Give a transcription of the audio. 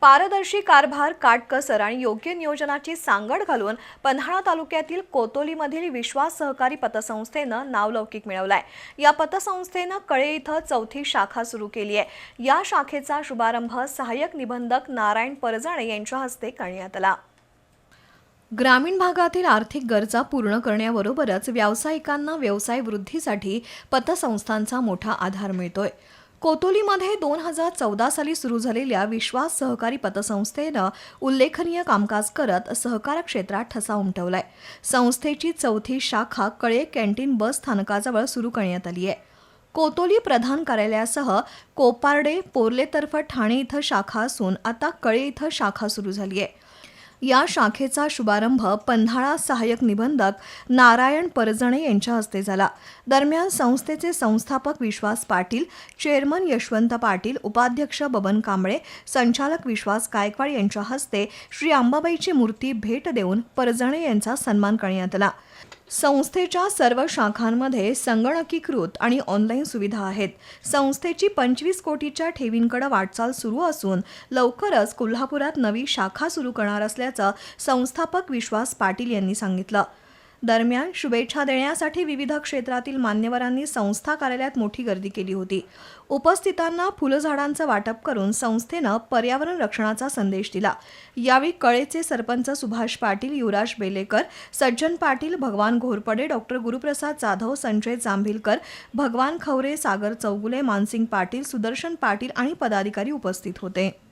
पारदर्शी कारभार काटकसर आणि योग्य नियोजनाची सांगड घालून पन्हाळा तालुक्यातील कोतोलीमधील विश्वास सहकारी पतसंस्थेनं नावलौकिक मिळवलाय. या पतसंस्थेनं कळे इथं चौथी शाखा सुरू केली आहे. या शाखेचा शुभारंभ सहाय्यक निबंधक नारायण परजणे यांच्या हस्ते करण्यात आला. ग्रामीण भागातील आर्थिक गरजा पूर्ण करण्याबरोबरच व्यावसायिकांना व्यवसाय वृद्धीसाठी पतसंस्थांचा मोठा आधार मिळतोय. कोतोलीमध्ये दोन हजार चौदा साली सुरू झालेल्या विश्वास सहकारी पतसंस्थेनं उल्लेखनीय कामकाज करत सहकार क्षेत्रात ठसा उमटवलाय. संस्थेची चौथी शाखा कळे कॅन्टीन बस स्थानकाजवळ सुरू करण्यात आली आहे. कोतोली प्रधान कार्यालयासह कोपार्डे पोर्लेतर्फ ठाणे इथं शाखा असून आता कळे इथं शाखा सुरू झाली आहे. या शाखेचा शुभारंभ पन्हाळा सहाय्यक निबंधक नारायण परजणे यांच्या हस्ते झाला. दरम्यान संस्थेचे संस्थापक विश्वास पाटील चेअरमन यशवंत पाटील उपाध्यक्ष बबन कांबळे संचालक विश्वास गायकवाड यांच्या हस्ते श्री अंबाबाईची मूर्ती भेट देऊन परजणे यांचा सन्मान करण्यात आला. संस्थेच्या सर्व शाखांमध्ये संगणकीकृत आणि ऑनलाईन सुविधा आहेत. संस्थेची पंचवीस कोटीच्या ठेवींकडे वाटचाल सुरू असून लवकरच कोल्हापुरात नवी शाखा सुरू करणार असल्याचं संस्थापक विश्वास पाटील यांनी सांगितलं. दरम्यान शुभेच्छा देण्यासाठी विविध क्षेत्रातील मान्यवरांनी संस्था कार्यालयात मोठी गर्दी केली होती. उपस्थितांना फुलझाडांचं वाटप करून संस्थेनं पर्यावरण रक्षणाचा संदेश दिला. यावेळी कळेचे सरपंच सुभाष पाटील युवराज बेलेकर सज्जन पाटील भगवान घोरपडे डॉक्टर गुरुप्रसाद जाधव संजय जांभिलकर भगवान खवरे सागर चौगुले मानसिंग पाटील सुदर्शन पाटील आणि पदाधिकारी उपस्थित होते.